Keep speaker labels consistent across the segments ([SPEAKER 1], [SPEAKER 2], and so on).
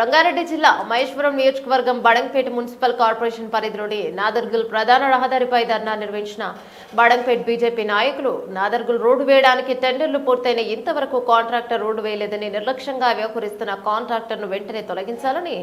[SPEAKER 1] రంగారెడ్డి జిల్లా మహేశ్వరం నియోజకవర్గం Badangpet municipal corporation పరిధిలోని నాదర్గుల్ ప్రధాన రహదారిపై ధర్నా నిర్వహించిన బడంపేట్ బీజేపీ నాయకులు నాదర్గుల్ రోడ్డు వేయడానికి టెండర్లు పూర్తయిన ఇంతవరకు కాంట్రాక్టర్ రోడ్డు వేయలేదని నిర్లక్ష్యంగా వ్యవహరిస్తున్న కాంట్రాక్టర్ను వెంటనే తొలగించాలని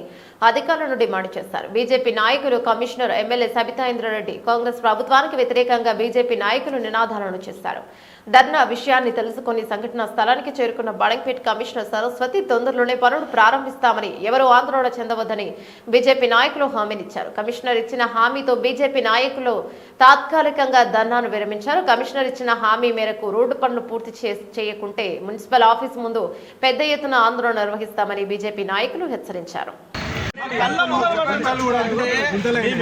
[SPEAKER 1] అధికారులను డిమాండ్ చేశారు. బీజేపీ నాయకులు కమిషనర్ ఎమ్మెల్యే సబితా ఇంద్రారెడ్డి కాంగ్రెస్ ప్రభుత్వానికి వ్యతిరేకంగా బీజేపీ నాయకులు నినాదాలను చేశారు. ధర్నా విషయాన్ని తెలుసుకుని సంఘటన స్థలానికి చేరుకున్న బడంగ్పేట్ కమిషనర్ సరస్వతి తొందరలోనే పనులు ప్రారంభిస్తామని ఎవరూ ఆందోళన చెందవద్దని బీజేపీ నాయకులు హామీనిచ్చారు కమిషనర్ ఇచ్చిన హామీతో బీజేపీ నాయకులు తాత్కాలికంగా ధర్నాను విరమించారు. కమిషనర్ ఇచ్చిన హామీ మేరకు రోడ్డు పనులు పూర్తి చే- చేయకుంటే మున్సిపల్ ఆఫీస్ ముందు పెద్ద ఎత్తున ఆందోళన నిర్వహిస్తామని బీజేపీ నాయకులు హెచ్చరించారు.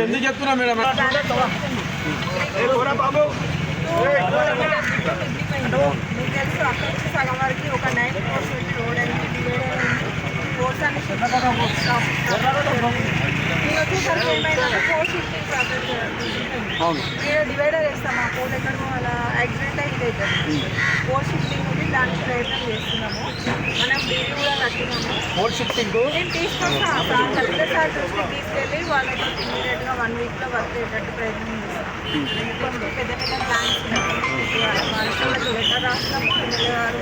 [SPEAKER 2] ఎందుకు చెప్తున్నాం మేడం
[SPEAKER 3] మీకు తెలుసు అక్కడ నుంచి సగం వరకు ఒక నైన్ కోర్స్ పెట్టి రోడ్ అయింది డివైడర్ అయింది కోర్స్ అని నేను వచ్చేసరికి ఏమైందంటే ఫోర్ షిఫ్టింగ్ ప్రాసెస్ నేను డివైడర్ వేస్తాం ఆ పోల్ ఎక్కడో అలా యాక్సిడెంట్ అయింది అవుతుంది ఫోర్ షిఫ్టింగ్ ఉంది దానికి ప్రయత్నం చేస్తున్నాము. మనం డీల్ కూడా కట్టినాము.
[SPEAKER 2] ఫోర్ షిఫ్టింగ్
[SPEAKER 3] నేను తీసుకొస్తా. సార్ కలెక్టర్ సార్ దృష్టికి తీసుకెళ్ళి వాళ్ళకి ఇమీడియట్గా వన్ వీక్లో వర్క్ అయ్యేటట్టు ప్రయత్నం చేస్తాం ఎందుకంటే పెద్ద పెద్ద ప్లాన్స్ వాళ్ళకి లెటర్ రాస్తాము ఎమ్మెల్యే గారు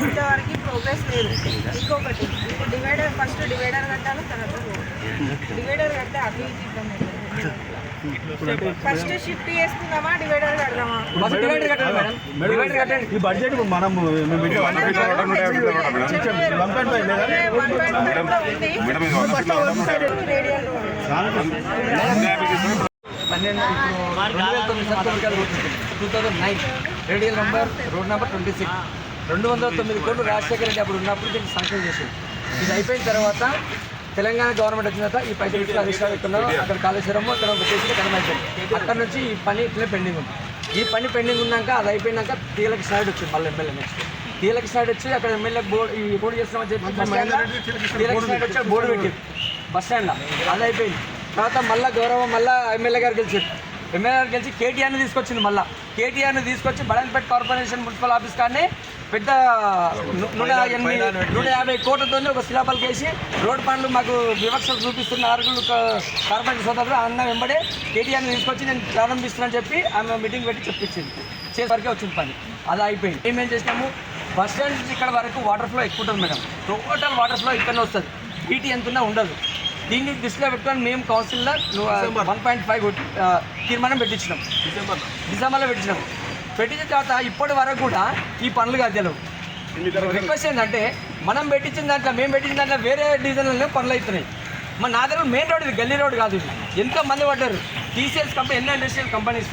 [SPEAKER 3] ఇంతవరకు ప్రోగ్రెస్ లేదు ఇంకొకటి డివైడర్ ఫస్ట్ డివైడర్ కట్టాలి తర్వాత డివైడర్. కడితే ఇవి ఇబ్బంది ఫస్ట్ షిఫ్ట్ చేసుకుందామా డివైడర్ కడదామా
[SPEAKER 2] డివైడర్ కట్టండి ఈ బడ్జెట్ మనం మేము పెట్టే one fifty one point five లేదా?
[SPEAKER 4] పన్నెండు ఇప్పుడు రెండు వేల తొమ్మిది సంవత్సరాలు road two thousand nine radial number road number twenty six రెండు వందల తొమ్మిది కోట్లు రాజశేఖర రెడ్డి అప్పుడు ఉన్నప్పుడు దీన్ని శాంక్షన్ చేసింది ఇది అయిపోయిన తర్వాత తెలంగాణ గవర్నమెంట్ వచ్చిన తర్వాత ఈ పైసలు రిజిస్టర్ పెట్టుకున్నారు. అక్కడ కాళేశ్వరం అక్కడ పెట్టేసి కడమ అయిపోయింది అక్కడ నుంచి ఈ పని ఇట్లే పెండింగ్ ఉంది. ఈ పని పెండింగ్ ఉన్నాక అది అయిపోయినాక తీలకి సైడ్ వచ్చింది మళ్ళీ ఎమ్మెల్యే నెక్స్ట్ తీలకి సైడ్ వచ్చి అక్కడ ఎమ్మెల్యే బోర్డు ఈ బోర్డు చేస్తున్నామని చెప్పి తీలకి సైడ్ వచ్చి బోర్డు పెట్టింది. బస్ స్టాండ్లో. అది అయిపోయింది. తర్వాత మళ్ళీ గౌరవం మళ్ళీ ఎమ్మెల్యే గారు గెలిచారు. ఎమ్మెల్యే గారు గెలిచి కేటీఆర్ని తీసుకొచ్చింది మళ్ళీ. కేటీఆర్ని తీసుకొచ్చి బడంపేట కార్పొరేషన్ మున్సిపల్ ఆఫీస్ కానీ పెద్ద నూట ఎనిమిది నూట యాభై కోట్లతో ఒక శిలాపలకి వేసి రోడ్డు పనులు మాకు వివక్షలు చూపిస్తున్న ఆరుగురు కార్పొరేషన్ సోదరులు అన్న వెంబడే కేటీఆర్ని తీసుకొచ్చి నేను ప్రారంభిస్తున్నానని చెప్పి ఆమె మీటింగ్ పెట్టి చెప్పించింది. చేసే వరకే వచ్చింది పని. అది అయిపోయింది. ఏమేం చేసినాము? బస్ స్టాండ్ నుంచి ఇక్కడ వరకు వాటర్ ఫ్లో ఎక్కువ ఉంటుంది మేడం. టోటల్ వాటర్ ఫ్లో ఇక్కడనే వస్తుంది. వీటి ఎంత ఉండదు. దీన్ని దృష్టిలో పెట్టుకొని మేము కౌన్సిల్లో వన్ పాయింట్ ఫైవ్ తీర్మానం పెట్టించినాం. డిసెంబర్లో పెట్టించినాం పెట్టించిన తర్వాత ఇప్పటి వరకు కూడా ఈ పనులు కాదు రిక్వెస్ట్ ఏంటంటే మనం పెట్టించిన దాంట్లో మేము పెట్టించిన దాంట్లో వేరే డివిజన్లలో పనులు అవుతున్నాయి. మన నా దగ్గర మెయిన్ రోడ్ ఇది గల్లీ రోడ్ కాదు ఎంతో మంది పడ్డారు. టీసీఎస్ కంపెనీ ఎన్నో ఇండస్ట్రియల్ కంపెనీస్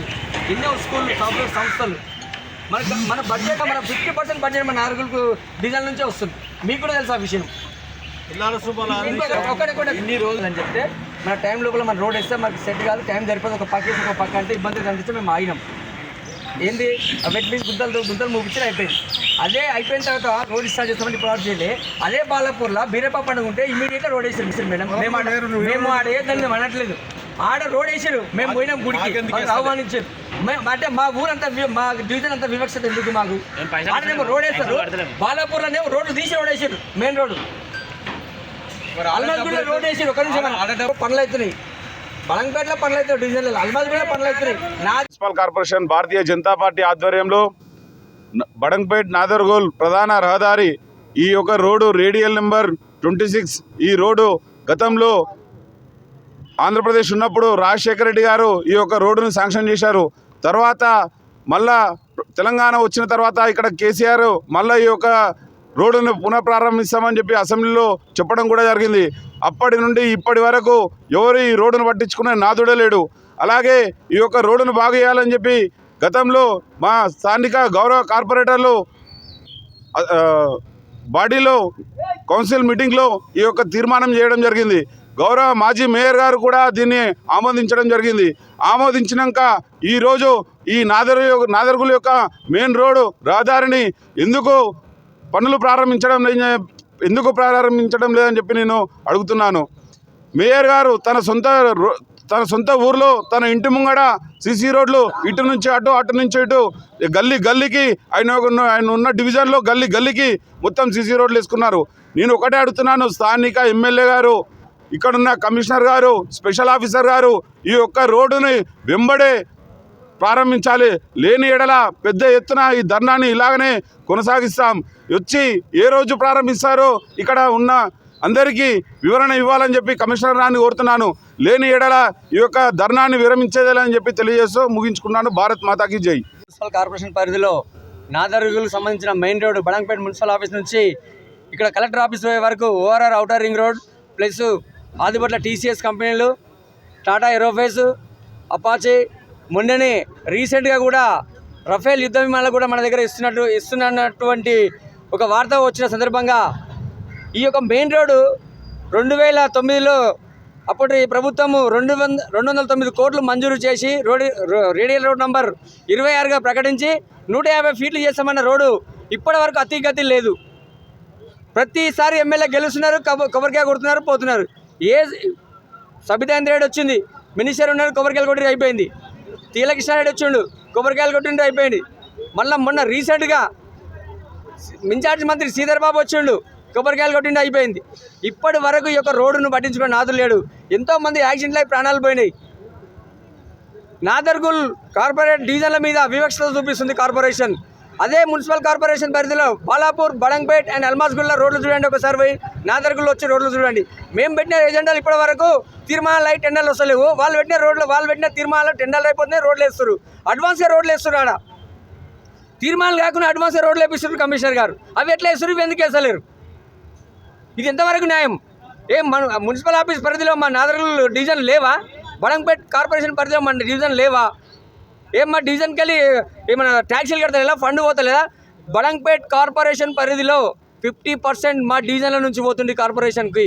[SPEAKER 4] ఎన్నో స్కూళ్ళు సాఫ్ట్వేర్ సంస్థలు. మన మన బడ్జెట్ మన ఫిఫ్టీ పర్సెంట్ బడ్జెట్ మన ఆరుగులకు డివిజన్ నుంచే వస్తుంది. మీకు కూడా తెలుసు ఆ విషయం. ఒకటి ఇన్ని రోజులు అని చెప్తే మన టైం లోపల మన రోడ్ వేస్తే మనకి సెట్ కాదు టైం సరిపోదు. ఒక పక్క ఒక పక్క అంటే ఇబ్బంది కనిపిస్తే మేము ఆగినాం. ఏంది? ఆ వెట్ మీన్స్ గుంతలు గుంతలు ముగించి అయిపోయింది. అదే అయిపోయిన తర్వాత రోడ్ స్టార్ట్ చేస్తామని ఇప్పుడు చేయాలి. అదే బాలపూర్లో బీరప్ప పండుగ ఉంటే ఇమీడియట్గా రోడ్ వేసారు మిస్టర్ మేడం. మేము ఆడ మేము ఆడ ఏదని అనట్లేదు. ఆడ రోడ్ వేసారు మేము పోయినాం గుడికి. ఆహ్వానించారు. మే- అంటే మా ఊరంతా మా డివిజన్ అంతా వివక్షత ఎందుకు మాకు? ఆడనేమో రోడ్ వేస్తారు. బాలాపూర్లోనేమో రోడ్డు తీసి రోడ్ వేసారు మెయిన్ రోడ్డు. అల్మాజ్గూడలో రోడ్ వేసారు ఒక నిమిషం. పనులు అవుతున్నాయి. బలంపేటలో పనులు అవుతాయి పనులు అవుతున్నాయి.
[SPEAKER 5] మున్సిపల్ కార్పొరేషన్ భారతీయ జనతా పార్టీ ఆధ్వర్యంలో బడంపేట్ నాదర్గోల్ ప్రధాన రహదారి ఈ యొక్క road radial number twenty six ఈ రోడ్డు గతంలో ఆంధ్రప్రదేశ్ ఉన్నప్పుడు రాజశేఖర రెడ్డి గారు ఈ యొక్క రోడ్డును శాంక్షన్ చేశారు. తర్వాత మళ్ళా తెలంగాణ వచ్చిన తర్వాత ఇక్కడ కేసీఆర్ మళ్ళీ ఈ యొక్క రోడ్డును పునఃప్రారంభిస్తామని చెప్పి అసెంబ్లీలో చెప్పడం కూడా జరిగింది. అప్పటి నుండి ఇప్పటి వరకు ఎవరు ఈ రోడ్డును పట్టించుకునే నాదుడే లేడు. అలాగే ఈ యొక్క రోడ్డును బాగు చేయాలని చెప్పి గతంలో మా స్థానిక గౌరవ కార్పొరేటర్లు బాడీలో కౌన్సిల్ మీటింగ్లో ఈ యొక్క తీర్మానం చేయడం జరిగింది. గౌరవ మాజీ మేయర్ గారు కూడా దీన్ని ఆమోదించడం జరిగింది. ఆమోదించినాక ఈరోజు ఈ నాదరు నాదరుగుల యొక్క మెయిన్ రోడ్డు రహదారిని ఎందుకు పనులు ప్రారంభించడం ఎందుకు ప్రారంభించడం లేదని చెప్పి నేను అడుగుతున్నాను. మేయర్ గారు తన సొంత రో- తన సొంత ఊర్లో తన ఇంటి ముంగడ సిసి రోడ్లు ఇటు నుంచి అటు అటు నుంచి ఇటు గల్లీ గల్లీకి ఆయన ఆయన ఉన్న డివిజన్లో గల్లీ గల్లీకి మొత్తం సిసి రోడ్లు వేసుకున్నారు. నేను ఒకటే అడుగుతున్నాను స్థానిక ఎమ్మెల్యే గారు ఇక్కడున్న కమిషనర్ గారు స్పెషల్ ఆఫీసర్ గారు ఈ యొక్క రోడ్డుని వెంబడే ప్రారంభించాలి. లేని ఎడల పెద్ద ఎత్తున ఈ ధర్నాన్ని ఇలాగనే కొనసాగిస్తాం. వచ్చి ఏ రోజు ప్రారంభిస్తారో ఇక్కడ ఉన్న అందరికీ వివరణ ఇవ్వాలని చెప్పి కమిషనర్ నాన్ని కోరుతున్నాను. లేని ఎడల ఈ యొక్క ధర్నాన్ని విరమించేదేలని చెప్పి తెలియజేస్తూ ముగించుకున్నాను భారత్ మాతాకి జై.
[SPEAKER 4] మున్సిపల్ కార్పొరేషన్ పరిధిలో నాదరుగులకు సంబంధించిన main road Badangpet municipal office నుంచి ఇక్కడ కలెక్టర్ ఆఫీస్ వరకు ORR outer ring road plus Adibatla TCS కంపెనీలు టాటా ఏరోఫేస్ అపాచే మొన్ననే రీసెంట్గా కూడా రఫేల్ యుద్ధ విమానాలు కూడా మన దగ్గర ఇస్తున్నట్టు ఇస్తున్నటువంటి ఒక వార్త వచ్చిన సందర్భంగా ఈ యొక్క మెయిన్ రోడ్డు రెండు వేల తొమ్మిదిలో అప్పటి ప్రభుత్వము రెండు వంద రెండు వందల తొమ్మిది కోట్లు మంజూరు చేసి రోడ్ రో- రేడియల్ రోడ్ నంబర్ ఇరవై ఆరుగా ప్రకటించి నూట యాభై ఫీట్లు చేస్తామన్న రోడ్డు ఇప్పటి వరకు అతిగతి లేదు. ప్రతిసారి ఎమ్మెల్యే గెలుస్తున్నారు కొబ్బరికాయ కొడుతున్నారు పోతున్నారు. ఏ సబితాంద్ర వచ్చింది మినిస్టర్ ఉన్నారు కొబ్బరికాయలు కొట్టి అయిపోయింది. తీలకిష్ణారెడ్డి వచ్చిండు కొబ్బరికాయలు కొట్టిండు అయిపోయింది. మళ్ళీ మొన్న రీసెంట్గా ఇన్ఛార్జ్ మంత్రి శ్రీధర్ బాబు వచ్చిండు. కొబ్బరికాయలు కొట్టిండు అయిపోయింది. ఇప్పటి వరకు ఈ యొక్క రోడ్డును పట్టించుకుని నాదులు లేడు. ఎంతోమంది యాక్సిడెంట్లు అయి ప్రాణాలు పోయినాయి. నాదర్గుల్ కార్పొరేట్ డీజిల్ల మీద వివక్షత చూపిస్తుంది కార్పొరేషన్. అదే మున్సిపల్ కార్పొరేషన్ పరిధిలో బాలాపూర్ బడంగ్పేట్ అండ్ అల్మాస్గుళ్ళ రోడ్లు చూడండి ఒకసారి పోయి. నాదర్గుల్లో వచ్చి రోడ్లు చూడండి. మేము పెట్టిన ఎజెండాలు ఇప్పటి వరకు తీర్మానాలు అయి టెండర్లు వస్తలేవు. వాళ్ళు పెట్టిన రోడ్లు వాళ్ళు పెట్టిన తీర్మానాలు టెండర్లు అయిపోతున్నాయి రోడ్లు వేస్తారు అడ్వాన్స్గా రోడ్లు వేస్తారు ఆడ. తీర్మానాలు కాకుండా అడ్వాన్స్గా రోడ్లు వేపిస్తారు కమిషనర్ గారు. అవి ఎట్లా వేస్తారు ఇవి ఎందుకు వేసలేరు ఇది ఎంతవరకు న్యాయం? ఏం మన మున్సిపల్ ఆఫీస్ పరిధిలో మా నాదర్గుల్ డివిజన్ లేవా? బడంపేట్ కార్పొరేషన్ పరిధిలో మన డివిజన్ లేవా? ఏం మా డివిజన్కి వెళ్ళి ఏమైనా ట్యాక్సీలు కడతలేదా? ఫండ్ పోతలేదా? బడంపేట్ కార్పొరేషన్ పరిధిలో ఫిఫ్టీ పర్సెంట్ మా డివిజన్ల నుంచి పోతుంది కార్పొరేషన్కి.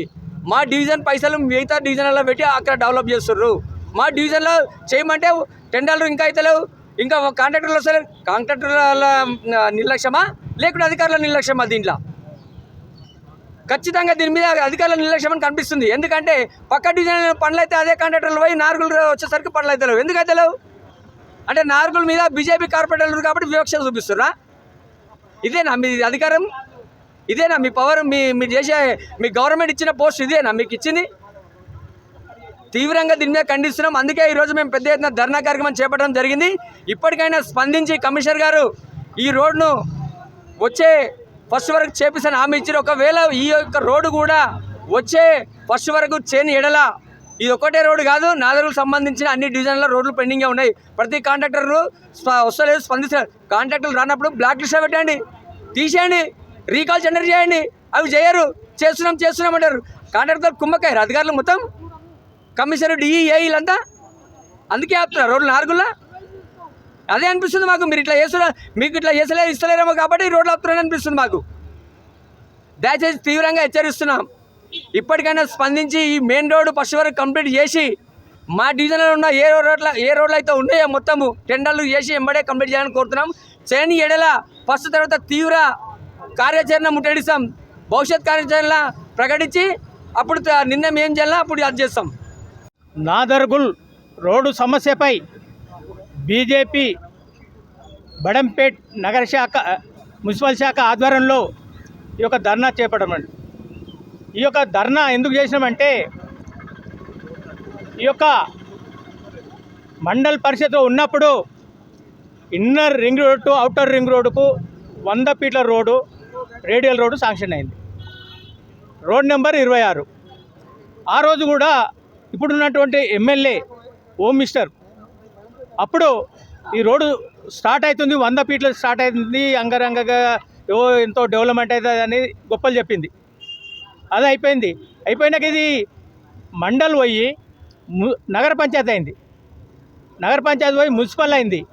[SPEAKER 4] మా డివిజన్ పైసలు మిగతా డివిజన్లలో పెట్టి అక్కడ డెవలప్ చేస్తుర్రు మా డివిజన్లో చేయమంటే టెండర్లు ఇంకా అవుతలేవు ఇంకా కాంట్రాక్టర్లు వస్తలేరు. కాంట్రాక్టర్ల నిర్లక్ష్యమా? లేకుంటే అధికారుల నిర్లక్ష్యమా దీంట్లో? ఖచ్చితంగా దీని మీద అధికారుల నిర్లక్ష్యం అని కనిపిస్తుంది. ఎందుకంటే పక్క డిజైన్ పనులు అయితే అదే కాంట్రాక్టర్లు పోయి నార్గులు వచ్చేసరికి పనులు అయితే ఎందుకు అవుతలేవు అంటే నార్మల్ మీద బీజేపీ కార్పొరేటర్లు కాబట్టి వివక్ష చూపిస్తున్నా ఇదేనా మీ అధికారం? ఇదేనా మీ పవర్ మీ మీరు చేసే మీ గవర్నమెంట్ ఇచ్చిన పోస్ట్ ఇదేనా మీకు ఇచ్చింది? తీవ్రంగా దీని మీద ఖండిస్తున్నాం. అందుకే ఈరోజు మేము పెద్ద ఎత్తున ధర్నా కార్యక్రమం చేపట్టడం జరిగింది. ఇప్పటికైనా స్పందించి కమిషనర్ గారు ఈ రోడ్ను వచ్చే ఫస్ట్ వరకు చేపిస్తాను హామీ ఇచ్చారు. ఒకవేళ ఈ యొక్క రోడ్డు కూడా వచ్చే ఫస్ట్ వరకు చేయని ఎడల ఇది ఒకటే రోడ్డు కాదు నాదరుకు సంబంధించిన అన్ని డివిజన్ల రోడ్లు పెండింగ్గా ఉన్నాయి. ప్రతి కాంట్రాక్టర్లు స్ప- వస్తలేదు స్పందిస్తారు కాంట్రాక్టర్లు రానప్పుడు బ్లాక్ లిస్ట్ పెట్టండి తీసేయండి. రీకాల్ జనరేట్ చేయండి. అవి చేయరు. చేస్తున్నాం చేస్తున్నాం అంటారు. కాంట్రాక్టర్ కుమ్మకాయరు అధికారులు మొత్తం కమిషనర్ డిఈ వీళ్ళంతా అందుకే ఆపుతున్నారు. రోడ్లు నార్గుల్లా అదే అనిపిస్తుంది మాకు. మీరు ఇట్లా చేస్తున్నా మీకు ఇట్లా చేసలేరు ఇస్తలేరేమో కాబట్టి రోడ్లు ఆపుతున్నారని అనిపిస్తుంది మాకు. దయచేసి తీవ్రంగా హెచ్చరిస్తున్నాం. ఇప్పటికైనా స్పందించి ఈ మెయిన్ రోడ్డు ఫస్ట్ వరకు కంప్లీట్ చేసి మా డివిజన్లో ఉన్న ఏ రోడ్ల ఏ రోడ్లు అయితే ఉన్నాయో మొత్తము టెండర్లు చేసి ఎంబడే కంప్లీట్ చేయాలని కోరుతున్నాం. చేయని ఎడల ఫస్ట్ తర్వాత తీవ్ర కార్యాచరణ ముట్టడిస్తాం. భవిష్యత్ కార్యాచరణ ప్రకటించి అప్పుడు త- నిర్ణయం ఏం చేయాలో అప్పుడు అది చేస్తాం.
[SPEAKER 6] నాదర్గుల్ రోడ్డు సమస్యపై బీజేపీ బడంపేట్ నగర శాఖ మున్సిపల్ శాఖ ఆధ్వర్యంలో ఈ యొక్క ధర్నా చేపడమండి ఈ యొక్క ధర్నా ఎందుకు చేసినామంటే ఈ యొక్క మండల్ పరిషత్లో ఉన్నప్పుడు inner ring road to outer ring రోడ్డుకు వంద ఫీట్ల రోడ్డు రేడియల్ రోడ్డు శాంక్షన్ అయింది. రోడ్ నెంబర్ ఇరవై ఆరు. ఆ రోజు కూడా ఇప్పుడున్నటువంటి ఎమ్మెల్యే ఓం మిస్టర్ అప్పుడు ఈ రోడ్డు స్టార్ట్ అవుతుంది వంద ఫీట్లు స్టార్ట్ అవుతుంది అంగరంగగా ఏవో ఎంతో డెవలప్మెంట్ అవుతుంది అని గొప్పలు చెప్పింది. అది అయిపోయింది. అయిపోయినాక ఇది మండల్ పోయి ము- నగర పంచాయతీ అయింది. నగర పంచాయతీ పోయి మున్సిపల్ అయింది.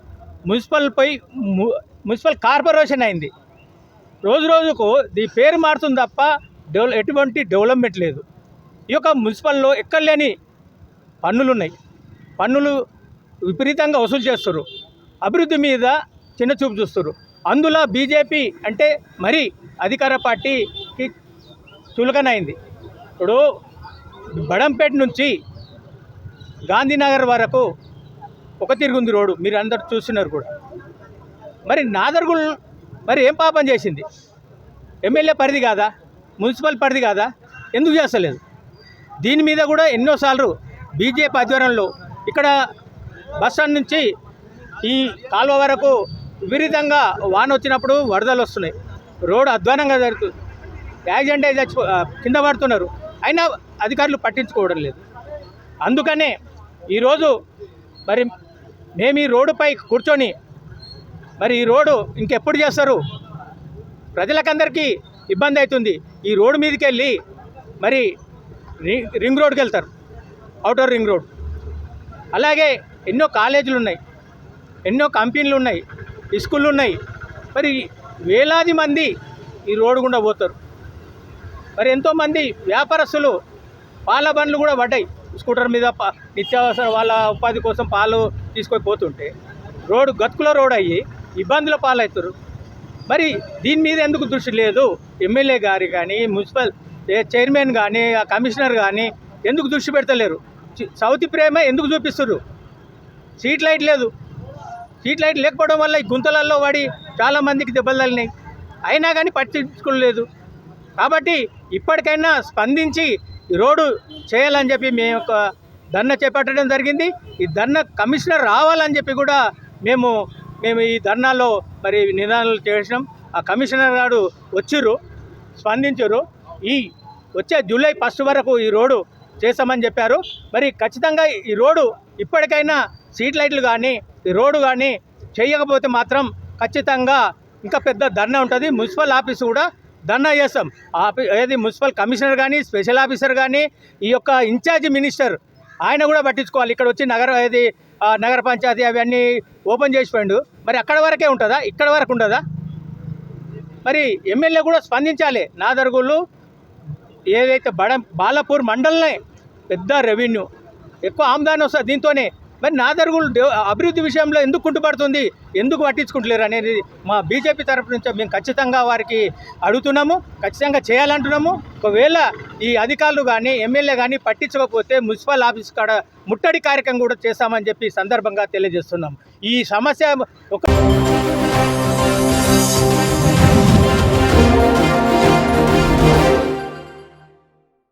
[SPEAKER 6] మున్సిపల్ పోయి ము- మున్సిపల్ కార్పొరేషన్ అయింది. రోజు రోజుకు దీ పేరు మారుతుంది తప్ప డెవల ఎటువంటి డెవలప్మెంట్ లేదు. ఈ యొక్క మున్సిపల్లో ఎక్కడ లేని పన్నులు ఉన్నాయి పన్నులు విపరీతంగా వసూలు చేస్తారు అభివృద్ధి మీద చిన్న చూపు చూస్తారు అందులో బీజేపీ అంటే మరి అధికార పార్టీ చులకనైంది. ఇప్పుడు బడంపేట నుంచి గాంధీనగర్ వరకు ఒక తిరుగుంది రోడ్డు మీరు అందరు చూస్తున్నారు కూడా. మరి నాదర్గుల్ మరి ఏం పాపం చేసింది? ఎమ్మెల్యే పరిధి కాదా? మున్సిపల్ పరిధి కాదా? ఎందుకు చేస్తలేదు? దీని మీద కూడా ఎన్నోసార్లు బీజేపీ ఆధ్వర్యంలో ఇక్కడ బస్ స్టాండ్ నుంచి ఈ కాలువ వరకు విపరీతంగా వాన వచ్చినప్పుడు వరదలు వస్తున్నాయి. రోడ్డు అధ్వానంగా జరుగుతుంది యాక్సిడెంట్ అయి చచ్చిపో కింద పడుతున్నారు. అయినా అధికారులు పట్టించుకోవడం లేదు. అందుకనే ఈరోజు మరి మేము ఈ రోడ్డుపై కూర్చొని మరి ఈ రోడ్డు ఇంకెప్పుడు చేస్తారు? ప్రజలకందరికీ ఇబ్బంది అవుతుంది. ఈ రోడ్డు మీదకి వెళ్ళి మరి రింగ్ రోడ్కి వెళ్తారు అవుటర్ రింగ్ రోడ్. అలాగే ఎన్నో కాలేజీలు ఉన్నాయి ఎన్నో కంపెనీలు ఉన్నాయి స్కూళ్ళు ఉన్నాయి మరి వేలాది మంది ఈ రోడ్డు గుండా పోతారు. మరి ఎంతోమంది వ్యాపారస్తులు పాల బండ్లు కూడా పడ్డాయి. స్కూటర్ మీద నిత్యావసర వాళ్ళ ఉపాధి కోసం పాలు తీసుకొని పోతుంటే రోడ్డు గతుకుల రోడ్ అయ్యి ఇబ్బందుల పాలవుతారు. మరి దీని మీద ఎందుకు దృష్టి లేదు? ఎమ్మెల్యే గారి కానీ మున్సిపల్ చైర్మన్ కానీ ఆ కమిషనర్ కానీ ఎందుకు దృష్టి పెడతలేరు? సౌతి ప్రేమ ఎందుకు చూపిస్తారు సీట్ లైట్ లేదు. సీట్ లైట్ లేకపోవడం వల్ల ఈ గుంతలలో పడి చాలామందికి దెబ్బలు తగినాయి అయినా కానీ పట్టించుకోలేదు. కాబట్టి ఇప్పటికైనా స్పందించి ఈ రోడ్డు చేయాలని చెప్పి మేము ఒక ధర్నా చేపట్టడం జరిగింది. ఈ ధర్నా కమిషనర్ రావాలని చెప్పి కూడా మేము మేము ఈ ధర్నాలో మరి నిదానాలు చేసినాం. ఆ కమిషనర్ గారు వచ్చిర్రు స్పందించరు. ఈ వచ్చే జూలై ఫస్ట్ వరకు ఈ రోడ్డు చేస్తామని చెప్పారు. మరి ఖచ్చితంగా ఈ రోడ్డు ఇప్పటికైనా సీట్ లైట్లు కానీ ఈ రోడ్డు కానీ చేయకపోతే మాత్రం ఖచ్చితంగా ఇంకా పెద్ద ధర్నా ఉంటుంది. మున్సిపల్ ఆఫీస్ కూడా ధర్నా చేస్తాం. ఏది మున్సిపల్ కమిషనర్ కానీ స్పెషల్ ఆఫీసర్ కానీ ఈ యొక్క ఇన్ఛార్జ్ మినిస్టర్ ఆయన కూడా పట్టించుకోవాలి. ఇక్కడ వచ్చి నగర ఏది నగర పంచాయతీ అవన్నీ ఓపెన్ చేసిపోయిండు మరి అక్కడ వరకే ఉంటుందా? ఇక్కడ వరకు ఉండదా? మరి ఎమ్మెల్యే కూడా స్పందించాలి. నాదర్గుళ్ళు ఏదైతే బడ బాలపూర్ మండలనే పెద్ద రెవెన్యూ ఎక్కువ ఆమ్దాని వస్తుంది దీంతోనే. మరి నాదర్గులు అభివృద్ధి విషయంలో ఎందుకు కుంటుపడుతుంది? ఎందుకు పట్టించుకుంటలేరు అనేది మా బీజేపీ తరపు నుంచి మేము ఖచ్చితంగా వారికి అడుగుతున్నాము ఖచ్చితంగా చేయాలంటున్నాము. ఒకవేళ ఈ అధికారులు కానీ ఎమ్మెల్యే కానీ పట్టించకపోతే మున్సిపల్ ఆఫీస్ కాడ ముట్టడి కార్యక్రమం కూడా చేస్తామని చెప్పి సందర్భంగా తెలియజేస్తున్నాం. ఈ సమస్య ఒక